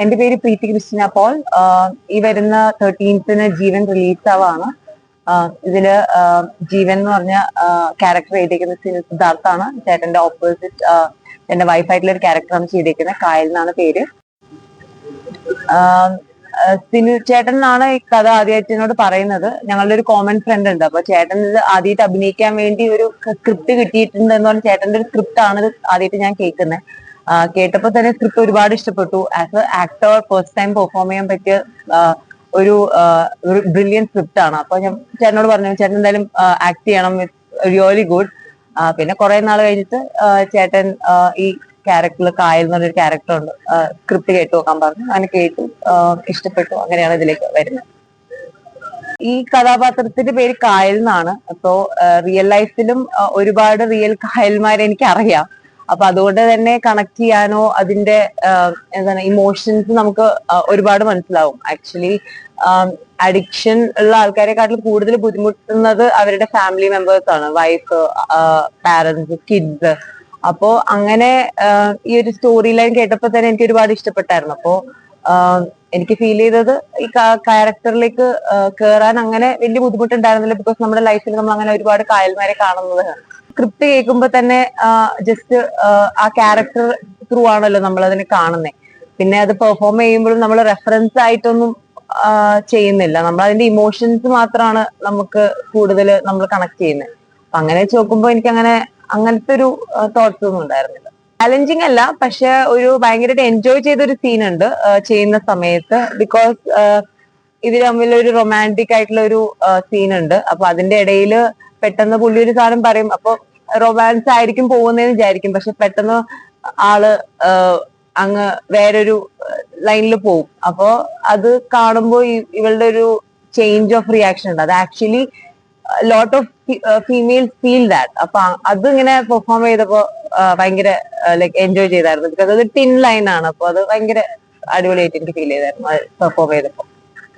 എന്റെ പേര് പ്രീതി ക്രിസ്റ്റിന പോൾ. ഈ വരുന്ന തേർട്ടീൻത്തിന് ജീവൻ റിലീസ് ആവാണ്. ഇതിൽ ജീവൻ എന്ന് പറഞ്ഞ ക്യാരക്ടർ ചെയ്തിരിക്കുന്ന സി- സിദ്ധാർത്ഥാണ് ചേട്ടന്റെ ഓപ്പോസിറ്റ് എന്റെ വൈഫായിട്ടുള്ള ഒരു ക്യാരക്ടറാണ് ചെയ്തിരിക്കുന്നത് കായൽ എന്നാണ് പേര്. സിനു ചേട്ടൻ എന്നാണ് ഈ കഥ ആദ്യമായിട്ട് എന്നോട് പറയുന്നത്. ഞങ്ങളുടെ ഒരു കോമൺ ഫ്രണ്ട് ഉണ്ട്. അപ്പൊ ചേട്ടൻ ഇത് ആദ്യമായിട്ട് അഭിനയിക്കാൻ വേണ്ടി ഒരു സ്ക്രിപ്റ്റ് കിട്ടിയിട്ടുണ്ട് എന്ന് പറഞ്ഞ ചേട്ടന്റെ ഒരു സ്ക്രിപ്റ്റ് ആണ് ഇത് ആദ്യമായിട്ട് ഞാൻ കേൾക്കുന്നത്. കേട്ടപ്പോൾ തന്നെ സ്ക്രിപ്റ്റ് ഒരുപാട് ഇഷ്ടപ്പെട്ടു. As a actor first time perform ചെയ്യാൻ പറ്റിയ ഒരു ബ്രില്യൻ സ്ക്രിപ്റ്റ് ആണ്. അപ്പൊ ഞാൻ ചേട്ടനോട് പറഞ്ഞു ചേട്ടൻ എന്തായാലും ആക്ട് ചെയ്യണം. റിയലി ഗുഡ് പിന്നെ കുറെ നാൾ കഴിഞ്ഞിട്ട് ചേട്ടൻ ഈ ക്യാരക്ടറിൽ കായൽ എന്ന് പറഞ്ഞൊരു ക്യാരക്ടർ ഉണ്ട് സ്ക്രിപ്റ്റ് കേട്ടു നോക്കാൻ പറഞ്ഞു. അങ്ങനെ കേട്ടു ഇഷ്ടപ്പെട്ടു. അങ്ങനെയാണ് ഇതിലേക്ക് വരുന്നത്. ഈ കഥാപാത്രത്തിന്റെ പേര് കായൽ എന്നാണ്. അപ്പോ റിയൽ ലൈഫിലും ഒരുപാട് റിയൽ കായൽമാരെ എനിക്ക് അറിയാം അപ്പൊ അതുകൊണ്ട് തന്നെ കണക്ട് ചെയ്യാനോ അതിന്റെ എന്താണ് ഇമോഷൻസ് നമുക്ക് ഒരുപാട് മനസ്സിലാവും. ആക്ച്വലി അഡിക്ഷൻ ഉള്ള ആൾക്കാരെക്കാട്ടിൽ കൂടുതൽ ബുദ്ധിമുട്ടുന്നത് അവരുടെ ഫാമിലി മെമ്പേഴ്സ് ആണ്. വൈഫ് പാരന്റ്സ് കിഡ്സ് അപ്പോ അങ്ങനെ ഈ ഒരു സ്റ്റോറി ലൈൻ കേട്ടപ്പോ തന്നെ എനിക്ക് ഒരുപാട് ഇഷ്ടപ്പെട്ടായിരുന്നു. അപ്പോ എനിക്ക് ഫീൽ ചെയ്തത് ഈ ക്യാരക്ടറിലേക്ക് കേറാൻ അങ്ങനെ വലിയ ബുദ്ധിമുട്ടുണ്ടായിരുന്നില്ല ബിക്കോസ് നമ്മുടെ ലൈഫിൽ നമ്മൾ അങ്ങനെ ഒരുപാട് കായൽമാരെ കാണുന്നത്. സ്ക്രിപ്റ്റ് കേൾക്കുമ്പോൾ തന്നെ ജസ്റ്റ് ആ ക്യാരക്ടർ ത്രൂ ആണല്ലോ നമ്മൾ അതിനെ കാണുന്നത് പിന്നെ അത് പെർഫോം ചെയ്യുമ്പോഴും നമ്മൾ റെഫറൻസ് ആയിട്ടൊന്നും ചെയ്യുന്നില്ല. നമ്മൾ അതിന്റെ ഇമോഷൻസ് മാത്രമാണ് നമുക്ക് കൂടുതൽ നമ്മൾ കണക്ട് ചെയ്യുന്നത് അപ്പൊ അങ്ങനെ വെച്ച് നോക്കുമ്പോൾ എനിക്ക് അങ്ങനെ അങ്ങനത്തെ ഒരു തോട്ട്സ് ഒന്നും ഉണ്ടായിരുന്നില്ല. ചാലഞ്ചിങ് അല്ല പക്ഷെ ഒരു ഭയങ്കരമായിട്ട് എൻജോയ് ചെയ്ത ഒരു സീൻ ഉണ്ട് ചെയ്യുന്ന സമയത്ത്. ബിക്കോസ് ഇത് തമ്മിൽ ഒരു റൊമാന്റിക് ആയിട്ടുള്ള ഒരു സീൻ ഉണ്ട്. അപ്പൊ അതിന്റെ ഇടയിൽ പെട്ടെന്ന് പുള്ളി ഒരു സാധനം പറയും അപ്പൊ റൊമാൻസ് ആയിരിക്കും പോകുന്നതെന്ന് വിചാരിക്കും. പക്ഷെ പെട്ടെന്ന് ആൾ അങ്ങ് വേറൊരു ലൈനിൽ പോകും അപ്പോ അത് കാണുമ്പോൾ ഇവളുടെ ഒരു ചേഞ്ച് ഓഫ് റിയാക്ഷൻ ഉണ്ട്. അത് actually lot of female feel that അപ്പൊ അത് ഇങ്ങനെ പെർഫോം ചെയ്തപ്പോ ഭയങ്കര ലൈക്ക് എൻജോയ് ചെയ്തായിരുന്നു. ബിക്കോസ് അത് ടിൻ ലൈൻ ആണ്. അപ്പൊ അത് ഭയങ്കര അടിപൊളിയായിട്ട് എനിക്ക് ഫീൽ ചെയ്തായിരുന്നു പെർഫോം ചെയ്തപ്പോ.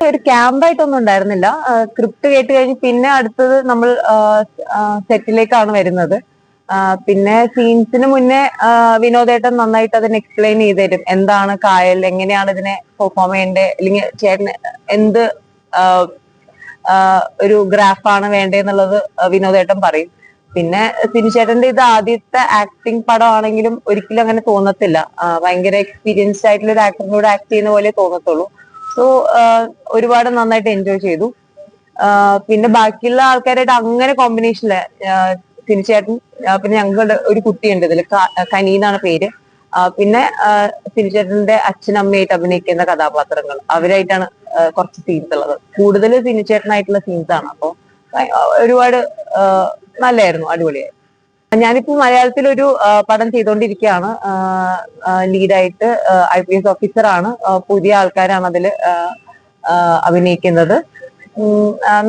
ഒരു ക്യാമ്പായിട്ടൊന്നും ഉണ്ടായിരുന്നില്ല. സ്ക്രിപ്റ്റ് കേട്ട് കഴിഞ്ഞ് പിന്നെ അടുത്തത് നമ്മൾ സെറ്റിലേക്കാണ് വരുന്നത്. പിന്നെ സീൻസിന് മുന്നേ വിനോദേട്ടൻ നന്നായിട്ട് അതിനെ എക്സ്പ്ലെയിൻ ചെയ്ത് തരും എന്താണ് കായൽ എങ്ങനെയാണ് ഇതിനെ പെർഫോം ചെയ്യേണ്ടത് അല്ലെങ്കിൽ ചേട്ടന് എന്ത് ഒരു ഗ്രാഫാണ് വേണ്ടതെന്നുള്ളത് വിനോദേട്ടൻ പറയും. പിന്നെ സിനിചേട്ടന്റെ ഇത് ആദ്യത്തെ ആക്ടിങ് പടമാണെങ്കിലും ഒരിക്കലും അങ്ങനെ തോന്നത്തില്ല. ഭയങ്കര എക്സ്പീരിയൻസ്ഡ് ആയിട്ടുള്ള ഒരു ആക്ടറിനോട് ആക്ട് ചെയ്യുന്ന പോലെ തോന്നത്തുള്ളൂ. സോ ഒരുപാട് നന്നായിട്ട് എൻജോയ് ചെയ്തു. പിന്നെ ബാക്കിയുള്ള ആൾക്കാരായിട്ട് അങ്ങനെ കോമ്പിനേഷനിൽ സിനിച്ചേട്ടൻ പിന്നെ ഞങ്ങളുടെ ഒരു കുട്ടിയുണ്ട് ഇതിൽ കനി എന്നാണ് പേര്. പിന്നെ സിനിച്ചേട്ടന്റെ അച്ഛനമ്മയായിട്ട് അഭിനയിക്കുന്ന കഥാപാത്രങ്ങൾ. അവരായിട്ടാണ് കുറച്ച് സീൻസ് ഉള്ളത്. കൂടുതൽ സിനിച്ചേട്ടനായിട്ടുള്ള സീൻസ് ആണ്. അപ്പൊ ഭയ- ഒരുപാട് നല്ലായിരുന്നു അടിപൊളിയായിരുന്നു. ഞാനിപ്പോ മലയാളത്തിൽ ഒരു പടം ചെയ്തുകൊണ്ടിരിക്കുകയാണ് ലീഡായിട്ട് ഐ പി എസ് ഓഫീസർ ആണ് പുതിയ ആൾക്കാരാണ് അതിൽ അഭിനയിക്കുന്നത്.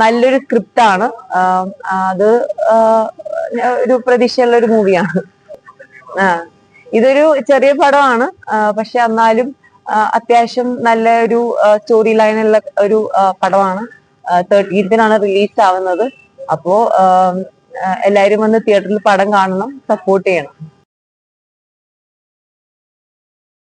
നല്ലൊരു സ്ക്രിപ്റ്റ് ആണ് അത് ഒരു പ്രതീക്ഷയുള്ള ഒരു മൂവിയാണ് ഇതൊരു ചെറിയ പടമാണ്. പക്ഷെ എന്നാലും അത്യാവശ്യം നല്ല ഒരു സ്റ്റോറി ലൈനുള്ള ഒരു പടമാണ്. തേർട്ടീൻത്തിനാണ് റിലീസ് ആവുന്നത് അപ്പോ എല്ലാവരും വന്ന് തിയേറ്ററിൽ പടം കാണണം സപ്പോർട്ട് ചെയ്യണം.